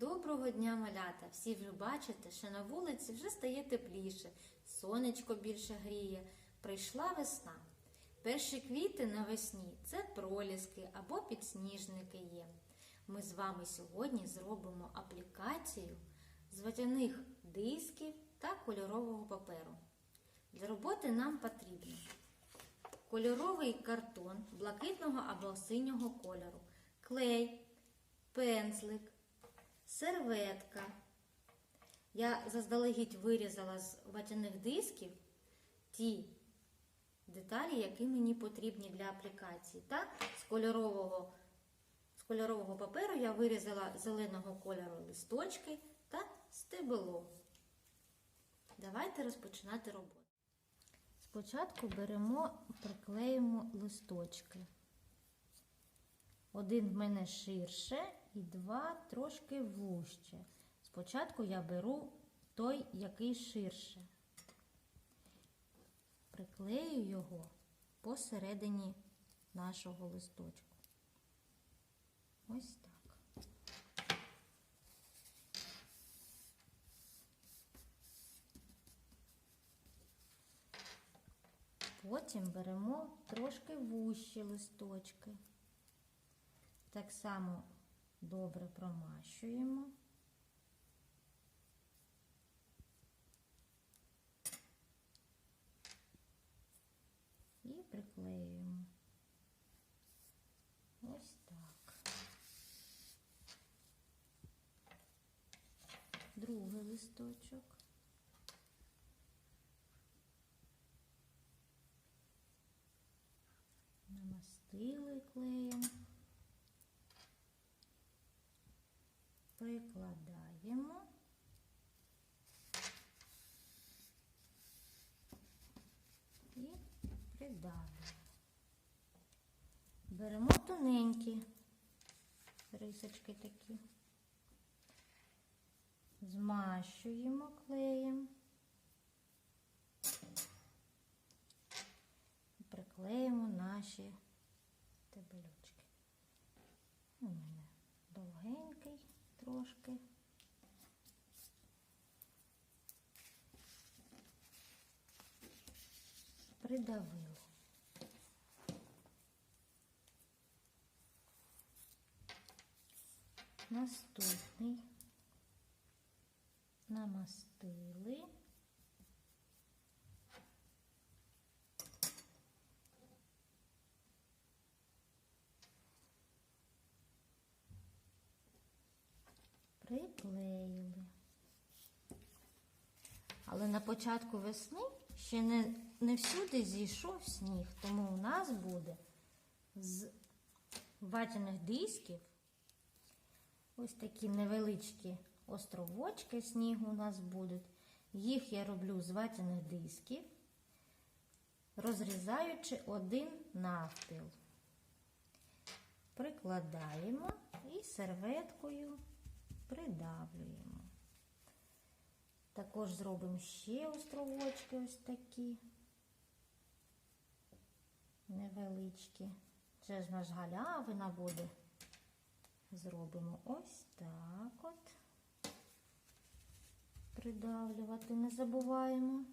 Доброго дня, малята! Всі вже бачите, що на вулиці вже стає тепліше, сонечко більше гріє, прийшла весна. Перші квіти навесні це проліски або підсніжники є. Ми з вами сьогодні зробимо аплікацію з водяних дисків та кольорового паперу. Для роботи нам потрібно кольоровий картон блакитного або синього кольору, клей, пензлик, серветка. Я заздалегідь вирізала з ватяних дисків ті деталі, які мені потрібні для аплікації. Та з кольорового, з кольорового паперу я вирізала зеленого кольору листочки та стебело. Давайте розпочинати роботу. Спочатку беремо, приклеїмо листочки. Один в мене ширше і два трошки вужче. Спочатку я беру той, який ширше. Приклею його посередині нашого листочку. Ось так. Потім беремо трошки вущі листочки. Так само добре промащуємо. І приклеюємо. Ось так. Другий листочок. Намастили клеєм. Прикладаємо. І придавлюємо. Беремо тоненькі рисочки такі. Змащуємо клеєм. І приклеїмо наші стебелючки. Трошки. Придавили. Наступний намастили. Приклеїли. Але на початку весни ще не, не всюди зійшов сніг, тому у нас буде з ватяних дисків ось такі невеличкі островочки снігу у нас будуть. Їх я роблю з ватяних дисків, розрізаючи один навпіл. Прикладаємо і серветкою придавлюємо. Також зробимо ще островочки ось такі невеличкі. Це ж наш галявина буде. Зробимо ось так от. Придавлювати не забуваємо,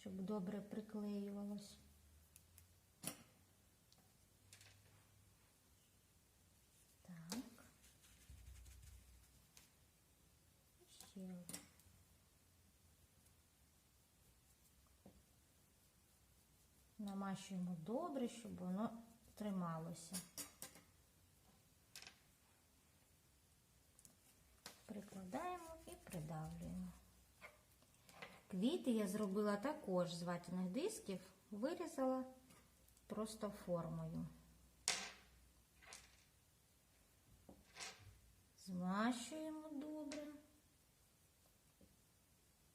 щоб добре приклеювалось. Так. Ще один. Намащуємо добре, щоб воно трималося. Прикладаємо і придавлюємо. Квіти я зробила також з ватяних дисків, вирізала просто формою. Змащуємо добре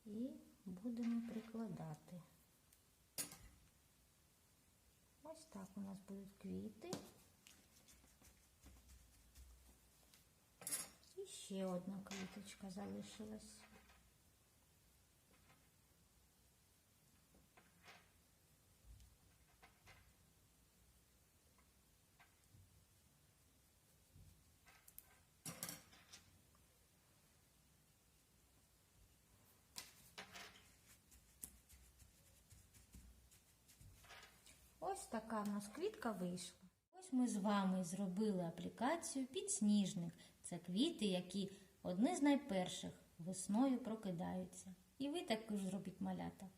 і будемо прикладати. Ось так у нас будуть квіти. І ще одна квіточка залишилась. Ось така в нас квітка вийшла. Ось ми з вами зробили аплікацію підсніжник. Це квіти, які одні з найперших весною прокидаються. І ви також зробіть малята.